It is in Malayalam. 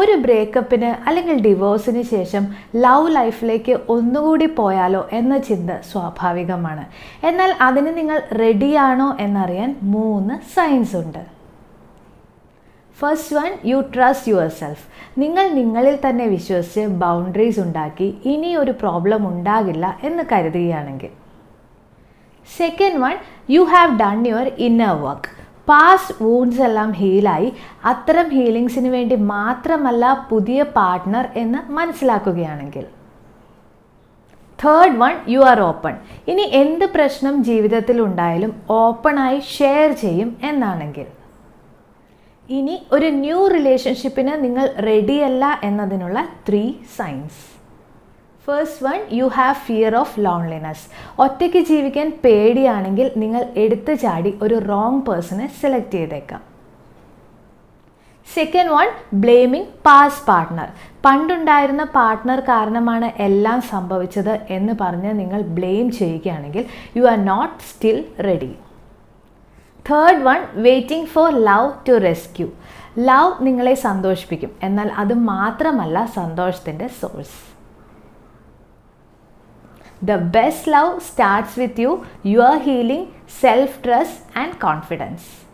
ഒരു ബ്രേക്കപ്പിന് അല്ലെങ്കിൽ ഡിവോഴ്സിന് ശേഷം ലവ് ലൈഫിലേക്ക് ഒന്നുകൂടി പോയാലോ എന്ന ചിന്ത സ്വാഭാവികമാണ്. എന്നാൽ അതിന് നിങ്ങൾ റെഡിയാണോ എന്നറിയാൻ മൂന്ന് സയൻസ് ഉണ്ട്. First one you trust yourself നിങ്ങൾ നിങ്ങളിൽ തന്നെ വിശ്വസിച്ച് ബൗണ്ടറീസ് ഉണ്ടാക്കി ഇനി ഒരു പ്രോബ്ലം ഉണ്ടാകില്ല എന്ന് കരുതുകയാണെങ്കിൽ. Second one you have done your inner work past wounds എല്ലാം ഹീലായി അത്തരം ഹീലിങ്സിന് വേണ്ടി മാത്രമല്ല പുതിയ പാർട്ട്ണർ എന്ന് മനസ്സിലാക്കുകയാണെങ്കിൽ. Third one you are open ഇനി എന്ത് പ്രശ്നം ജീവിതത്തിൽ ഉണ്ടായാലും ഓപ്പണായി ഷെയർ ചെയ്യും എന്നാണെങ്കിൽ. ഇനി ഒരു ന്യൂ റിലേഷൻഷിപ്പിന് നിങ്ങൾ റെഡിയല്ല എന്നതിനുള്ള three signs first one you have fear of loneliness ഒറ്റയ്ക്ക് ജീവിക്കാൻ പേടിയാണെങ്കിൽ നിങ്ങൾ എടുത്തു ചാടി ഒരു റോങ് പേഴ്സണെ സെലക്ട് ചെയ്തേക്കാം. Second one blaming past partner പണ്ടുണ്ടായിരുന്ന പാർട്ട്ണർ കാരണമാണ് എല്ലാം സംഭവിച്ചത് എന്ന് പറഞ്ഞ് നിങ്ങൾ ബ്ലെയിം ചെയ്യുകയാണെങ്കിൽ you are not still ready third one waiting for love to rescue love നിങ്ങളെ സന്തോഷിപ്പിക്കും. എന്നാൽ അത് മാത്രമല്ല സന്തോഷത്തിന്റെ source The best love starts with you, your healing, self trust, and confidence.